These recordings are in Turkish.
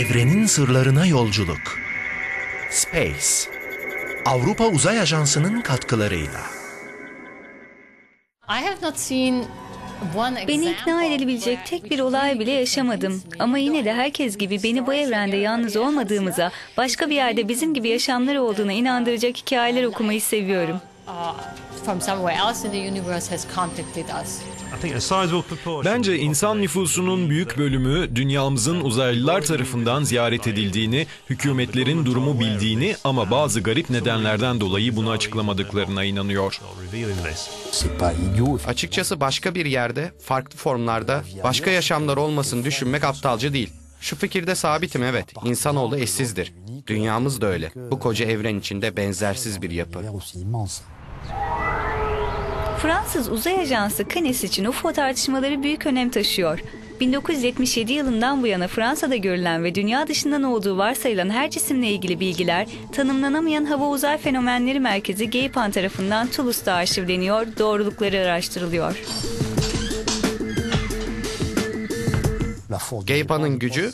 Evrenin sırlarına yolculuk. Space. Avrupa Uzay Ajansı'nın katkılarıyla. Beni ikna edilebilecek tek bir olay bile yaşamadım. Ama yine de herkes gibi beni bu evrende yalnız olmadığımıza, başka bir yerde bizim gibi yaşamları olduğuna inandıracak hikayeler okumayı seviyorum. Bence insan nüfusunun büyük bölümü dünyamızın uzaylılar tarafından ziyaret edildiğini, hükümetlerin durumu bildiğini ama bazı garip nedenlerden dolayı bunu açıklamadıklarına inanıyor. Açıkçası başka bir yerde, farklı formlarda, başka yaşamlar olmasını düşünmek aptalca değil. Şu fikirde sabitim evet, insanoğlu eşsizdir. Dünyamız da öyle. Bu koca evren içinde benzersiz bir yapı. Fransız Uzay Ajansı CNES için UFO tartışmaları büyük önem taşıyor. 1977 yılından bu yana Fransa'da görülen ve dünya dışından olduğu varsayılan her cisimle ilgili bilgiler tanımlanamayan hava uzay fenomenleri merkezi GEIPAN tarafından Toulouse'da arşivleniyor, doğrulukları araştırılıyor. GEIPAN'ın gücü,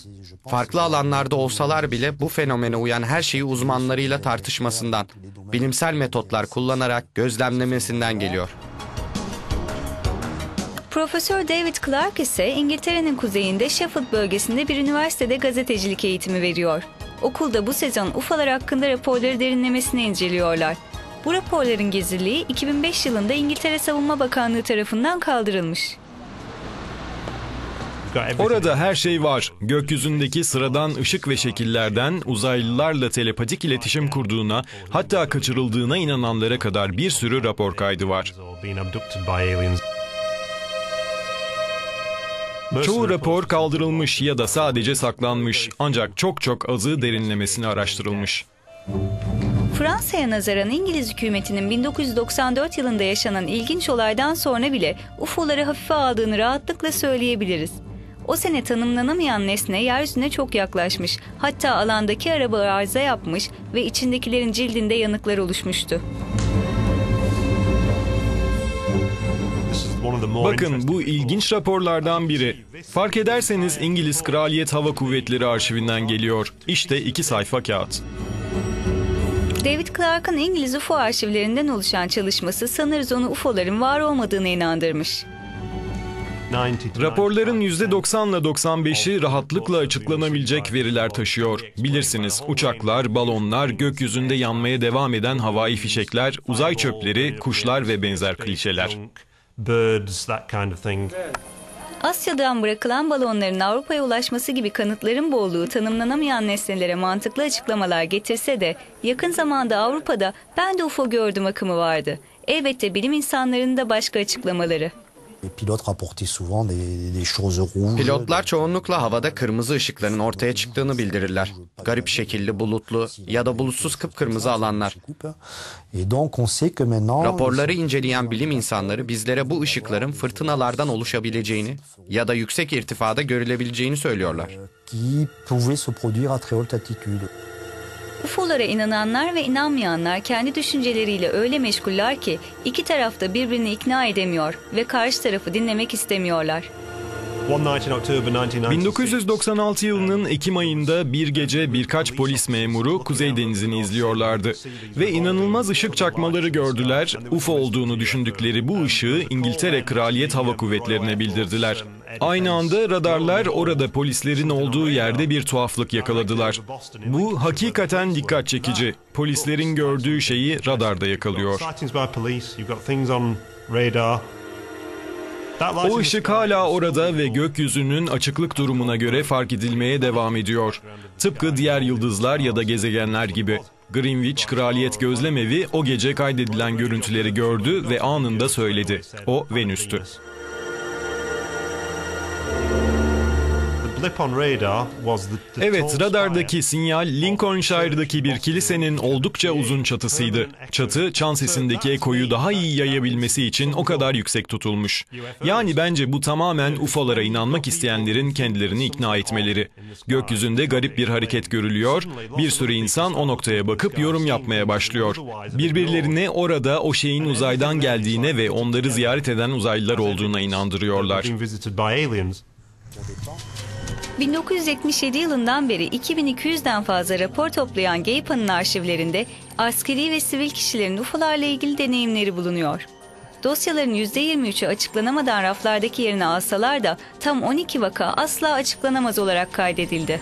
farklı alanlarda olsalar bile bu fenomene uyan her şeyi uzmanlarıyla tartışmasından, bilimsel metotlar kullanarak gözlemlemesinden geliyor. Profesör David Clark ise İngiltere'nin kuzeyinde Sheffield bölgesinde bir üniversitede gazetecilik eğitimi veriyor. Okulda bu sezon UFO'lar hakkında raporları derinlemesine inceliyorlar. Bu raporların gizliliği 2005 yılında İngiltere Savunma Bakanlığı tarafından kaldırılmış. Orada her şey var. Gökyüzündeki sıradan ışık ve şekillerden uzaylılarla telepatik iletişim kurduğuna, hatta kaçırıldığına inananlara kadar bir sürü rapor kaydı var. Çoğu rapor kaldırılmış ya da sadece saklanmış ancak çok çok azı derinlemesine araştırılmış. Fransa'ya nazaran İngiliz hükümetinin 1994 yılında yaşanan ilginç olaydan sonra bile UFO'ları hafife aldığını rahatlıkla söyleyebiliriz. O sene tanımlanamayan nesne yeryüzüne çok yaklaşmış. Hatta alandaki araba arıza yapmış ve içindekilerin cildinde yanıklar oluşmuştu. Bakın bu ilginç raporlardan biri. Fark ederseniz İngiliz Kraliyet Hava Kuvvetleri arşivinden geliyor. İşte iki sayfa kağıt. David Clark'ın İngiliz UFO arşivlerinden oluşan çalışması sanırız onu UFO'ların var olmadığına inandırmış. Raporların %90 ile 95'i rahatlıkla açıklanabilecek veriler taşıyor. Bilirsiniz uçaklar, balonlar, gökyüzünde yanmaya devam eden havai fişekler, uzay çöpleri, kuşlar ve benzer klişeler. Asya'dan bırakılan balonların Avrupa'ya ulaşması gibi kanıtların bolluğu tanımlanamayan nesnelere mantıklı açıklamalar getirse de yakın zamanda Avrupa'da ben de UFO gördüm akımı vardı. Elbette bilim insanlarının da başka açıklamaları. Pilotlar çoğunlukla havada kırmızı ışıkların ortaya çıktığını bildirirler. Garip şekilli bulutlu ya da bulutsuz kıpkırmızı alanlar. Raporları inceleyen bilim insanları bizlere bu ışıkların fırtınalardan oluşabileceğini ya da yüksek irtifada görülebileceğini söylüyorlar. UFO'lara inananlar ve inanmayanlar kendi düşünceleriyle öyle meşguller ki iki taraf da birbirini ikna edemiyor ve karşı tarafı dinlemek istemiyorlar. 1996 yılının Ekim ayında bir gece birkaç polis memuru Kuzey Denizi'ni izliyorlardı. Ve inanılmaz ışık çakmaları gördüler. UFO olduğunu düşündükleri bu ışığı İngiltere Kraliyet Hava Kuvvetlerine bildirdiler. Aynı anda radarlar orada polislerin olduğu yerde bir tuhaflık yakaladılar. Bu hakikaten dikkat çekici. Polislerin gördüğü şeyi radarda yakalıyor. O ışık hala orada ve gökyüzünün açıklık durumuna göre fark edilmeye devam ediyor. Tıpkı diğer yıldızlar ya da gezegenler gibi. Greenwich Kraliyet Gözlemevi o gece kaydedilen görüntüleri gördü ve anında söyledi. O Venüs'tü. Evet, radardaki sinyal Lincolnshire'daki bir kilisenin oldukça uzun çatısıydı. Çatı, çan sesindeki ekoyu daha iyi yayabilmesi için o kadar yüksek tutulmuş. Yani bence bu tamamen UFO'lara inanmak isteyenlerin kendilerini ikna etmeleri. Gökyüzünde garip bir hareket görülüyor, bir sürü insan o noktaya bakıp yorum yapmaya başlıyor. Birbirlerine orada o şeyin uzaydan geldiğine ve onları ziyaret eden uzaylılar olduğuna inandırıyorlar. 1977 yılından beri 2200'den fazla rapor toplayan GEIPA'nın arşivlerinde askeri ve sivil kişilerin UFO'larla ilgili deneyimleri bulunuyor. Dosyaların %23'ü açıklanamadan raflardaki yerini alsalar da tam 12 vaka asla açıklanamaz olarak kaydedildi.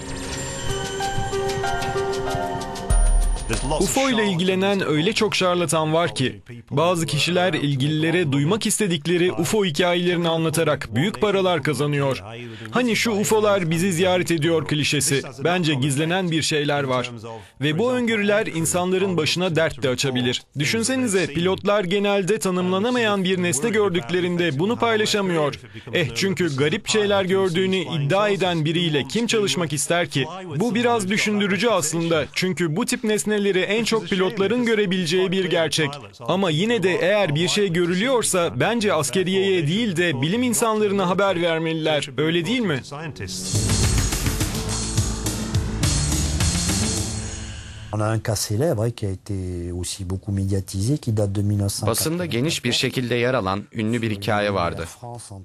UFO ile ilgilenen öyle çok şarlatan var ki bazı kişiler ilgililere duymak istedikleri UFO hikayelerini anlatarak büyük paralar kazanıyor. Hani şu UFO'lar bizi ziyaret ediyor klişesi. Bence gizlenen bir şeyler var. Ve bu öngörüler insanların başına dert de açabilir. Düşünsenize pilotlar genelde tanımlanamayan bir nesne gördüklerinde bunu paylaşamıyor. Eh çünkü garip şeyler gördüğünü iddia eden biriyle kim çalışmak ister ki? Bu biraz düşündürücü aslında. Çünkü bu tip nesneleri en çok pilotların görebileceği bir gerçek. Ama yine de eğer bir şey görülüyorsa bence askeriyeye değil de bilim insanlarına haber vermeliler. Öyle değil mi? On a un cas célèbre qui a été aussi beaucoup médiatisé, qui date de 1900. Basında geniş bir şekilde yer alan ünlü bir hikaye vardı.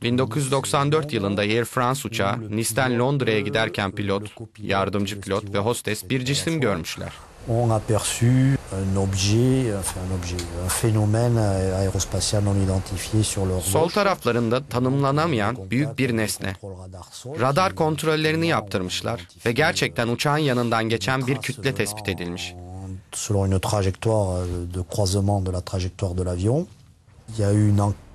1994 yılında Air France uçağı Nice'den Londra'ya giderken pilot, yardımcı pilot ve hostes bir cisim görmüşler. On aperçu un objet, enfin un objet, un phénomène aérospatial non identifié sur leur Sol taraflarında tanımlanamayan büyük bir nesne. Radar kontrollerini yaptırmışlar ve gerçekten uçağın yanından geçen bir kütle tespit edilmiş. Selon une trajectoire de croisement de la trajectoire de l'avion, il y a eu une enquête euh,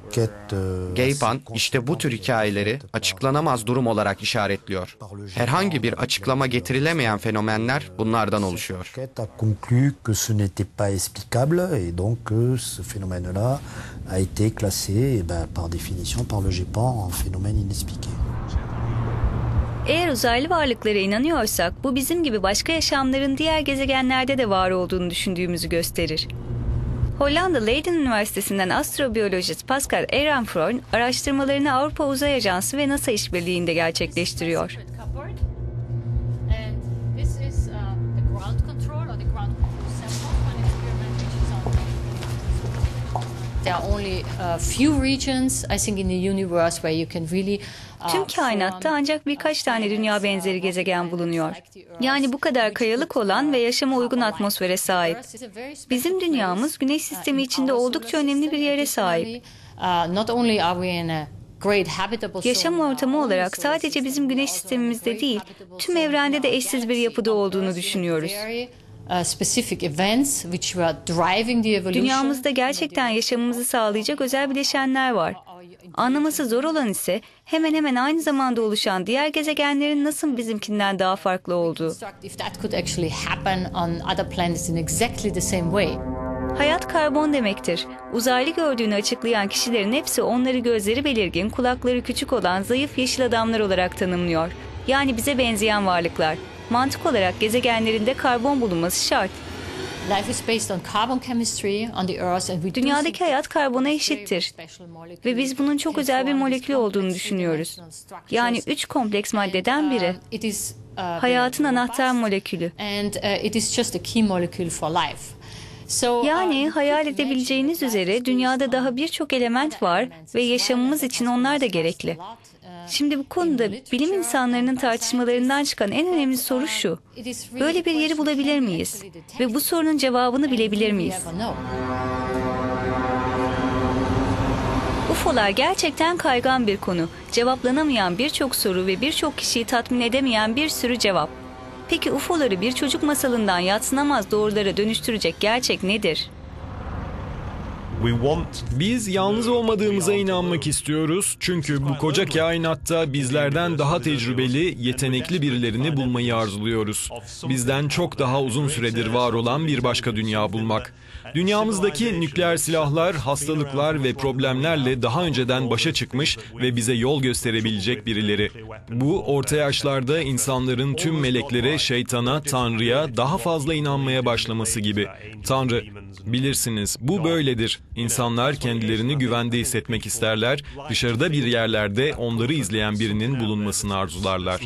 Gaypan işte bu tür hikayeleri açıklanamaz durum olarak işaretliyor. Herhangi bir açıklama getirilemeyen fenomenler bunlardan oluşuyor. A été classé eh ben, par définition par le GEPAN en phénomène inexpliqué. Eğer uzaylı varlıklara inanıyorsak bu bizim gibi başka yaşamların diğer gezegenlerde de var olduğunu düşündüğümüzü gösterir. Hollanda Leiden Üniversitesi'nden astrobiyolojist Pascal Ehrenfreund araştırmalarını Avrupa Uzay Ajansı ve NASA işbirliğinde gerçekleştiriyor. There are only a few regions, I think, in the universe where you can really uh, Tüm kainatta ancak birkaç uh, tane dünya benzeri uh, gezegen bulunuyor. Yani bu kadar kayalık olan ve yaşama uygun uh, atmosfere sahip. Bizim dünyamız güneş uh, sistemi in içinde oldukça önemli bir yere sahip. Uh, Yaşam ortamı uh, olarak sadece bizim güneş sistemimizde değil, tüm evrende de eşsiz bir yapıda olduğunu düşünüyoruz. Uh, specific events which were driving the evolution. Dünyamızda gerçekten yaşamımızı sağlayacak özel bileşenler var. Anlaması zor olan ise hemen hemen aynı zamanda oluşan diğer gezegenlerin nasıl bizimkinden daha farklı olduğu. Construct If that could actually happen on other planets in exactly the same way. Hayat karbon demektir. Uzaylı gördüğünü açıklayan kişilerin hepsi onları gözleri belirgin, kulakları küçük olan zayıf yeşil adamlar olarak tanımlıyor. Yani bize benzeyen varlıklar. Mantık olarak gezegenlerinde karbon bulunması şart. Dünyadaki hayat karbona eşittir. Ve biz bunun çok özel bir molekül olduğunu düşünüyoruz. Yani üç kompleks maddeden biri. And, uh, Hayatın anahtar molekülü. Uh, Yani you hayal edebileceğiniz üzere dünyada daha birçok element var ve yaşamımız için onlar da gerekli. Şimdi bu konuda bilim insanlarının tartışmalarından çıkan en önemli soru şu. Böyle bir yeri bulabilir miyiz? Ve bu sorunun cevabını bilebilir miyiz? UFO'lar gerçekten kaygan bir konu. Cevaplanamayan birçok soru ve birçok kişiyi tatmin edemeyen bir sürü cevap. Peki UFO'ları bir çocuk masalından yatsınamaz doğrulara dönüştürecek gerçek nedir? Biz yalnız olmadığımıza inanmak istiyoruz. Çünkü bu koca kainatta bizlerden daha tecrübeli, yetenekli birilerini bulmayı arzuluyoruz. Bizden çok daha uzun süredir var olan bir başka dünya bulmak. Dünyamızdaki nükleer silahlar, hastalıklar ve problemlerle daha önceden başa çıkmış ve bize yol gösterebilecek birileri. Bu orta yaşlarda insanların tüm meleklere, şeytana, tanrıya daha fazla inanmaya başlaması gibi. Tanrı, bilirsiniz bu böyledir. İnsanlar kendilerini güvende hissetmek isterler. Dışarıda bir yerlerde onları izleyen birinin bulunmasını arzularlar.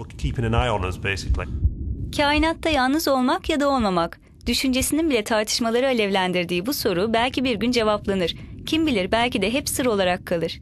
Kainatta yalnız olmak ya da olmamak. Düşüncesinin bile tartışmaları alevlendirdiği bu soru belki bir gün cevaplanır. Kim bilir belki de hep sır olarak kalır.